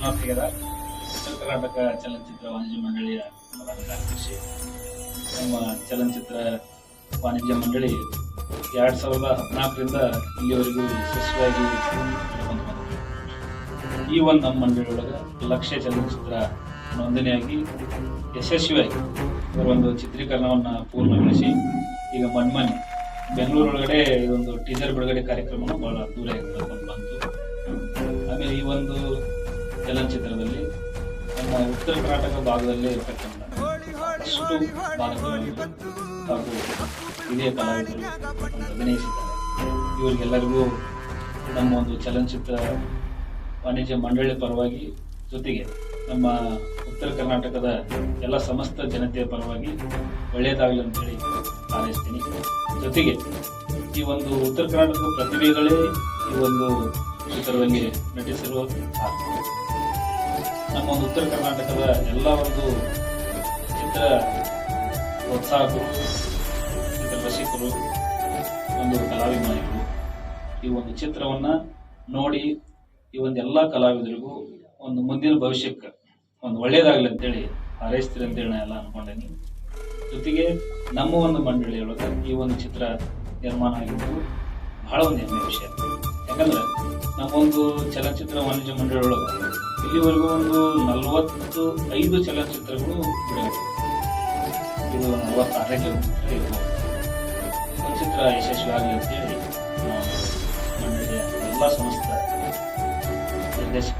ಉತ್ತರ ಕರ್ನಾಟಕ ಚಲನಚಿತ್ರ ವಾಣಿಜ್ಯ ಮಂಡಳಿಯ ಕಾರ್ಯದರ್ಶಿ ನಮ್ಮ ಚಲನಚಿತ್ರ ವಾಣಿಜ್ಯ ಮಂಡಳಿ ಎರಡು ಸಾವಿರದ ಹದಿನಾಲ್ಕರಿಂದ ಇಲ್ಲಿವರೆಗೂ ಯಶಸ್ವಿಯಾಗಿ ಈ ಒಂದು ನಮ್ಮ ಮಂಡಳಿಯೊಳಗೆ ಲಕ್ಷ್ಯ ಚಲನಚಿತ್ರ ನೋಂದಣಿಯಾಗಿ ಯಶಸ್ವಿಯಾಗಿ ಇವರ ಒಂದು ಚಿತ್ರೀಕರಣವನ್ನು ಪೂರ್ಣಗೊಳಿಸಿ ಈಗ ಮಣ್ಮನೆ ಬೆಂಗಳೂರೊಳಗಡೆ ಇದೊಂದು ಟೀಸರ್ ಬಿಡುಗಡೆ ಕಾರ್ಯಕ್ರಮ ಬಹಳ ದೂರ ಬಂತು. ಆಮೇಲೆ ಈ ಒಂದು ಚಲನಚಿತ್ರದಲ್ಲಿ ನಮ್ಮ ಉತ್ತರ ಕರ್ನಾಟಕ ಭಾಗದಲ್ಲಿ ಇರತಕ್ಕಂಥ ಅಭಿನಯಿಸಿದ್ದಾರೆ. ಇವರಿಗೆಲ್ಲರಿಗೂ ನಮ್ಮ ಒಂದು ಚಲನಚಿತ್ರ ವಾಣಿಜ್ಯ ಮಂಡಳಿ ಪರವಾಗಿ ಜೊತೆಗೆ ನಮ್ಮ ಉತ್ತರ ಕರ್ನಾಟಕದ ಎಲ್ಲ ಸಮಸ್ತ ಜನತೆಯ ಪರವಾಗಿ ಒಳ್ಳೆಯದಾಗಲಿ ಅಂತೇಳಿ ಹಾರೈಸ್ತೀನಿ ಜೊತೆಗೆ ಈ ಒಂದು ಉತ್ತರ ಕರ್ನಾಟಕದ ಪ್ರತಿಭೆಗಳೇ ಈ ಒಂದು ಚಿತ್ರದಲ್ಲಿ ನಟಿಸಿರುವ ಸಾಕು ನಮ್ಮ ಒಂದು ಉತ್ತರ ಕರ್ನಾಟಕದ ಎಲ್ಲ ಒಂದು ಚಿತ್ರ ಪ್ರೋತ್ಸಾಹಕರು, ಚಿತ್ರ ರಸಿಕರು, ಒಂದು ಕಲಾಭಿಮಾನಿಗಳು. ಈ ಒಂದು ಚಿತ್ರವನ್ನ ನೋಡಿ ಈ ಒಂದು ಎಲ್ಲ ಕಲಾವಿದರಿಗೂ ಒಂದು ಮುಂದಿನ ಭವಿಷ್ಯಕ್ಕೆ ಒಂದು ಒಳ್ಳೇದಾಗಲಿ ಅಂತೇಳಿ ಹಾರೈಸ್ತೀರಿ ಅಂತೇಳಿ ನಾ ಎಲ್ಲ ಅನ್ಕೊಂಡೇನಿ. ಜೊತೆಗೆ ನಮ್ಮ ಒಂದು ಮಂಡಳಿಯೊಳಗೆ ಈ ಒಂದು ಚಿತ್ರ ನಿರ್ಮಾಣ ಆಗಿದ್ದು ಬಹಳ ಒಂದು ಹೆಮ್ಮೆ ವಿಷಯ. ಯಾಕಂದ್ರೆ ನಮ್ಮೊಂದು ಚಲನಚಿತ್ರ ವಾಣಿಜ್ಯ ಮಂಡಳಿ ಒಳಗೆ ಇಲ್ಲಿವರೆಗೂ ಒಂದು ನಲವತ್ತು ಐದು ಚಲನಚಿತ್ರಗಳು ಇದು ನಲವತ್ತಾರಕ್ಕೆ ಚಲನಚಿತ್ರ ಯಶಸ್ವಿ ಆಗಲಿ ಅಂತೇಳಿ ಮಂಡಳಿಯ ಎಲ್ಲ ಸಂಸ್ಥೆ ನಿರ್ದೇಶಕ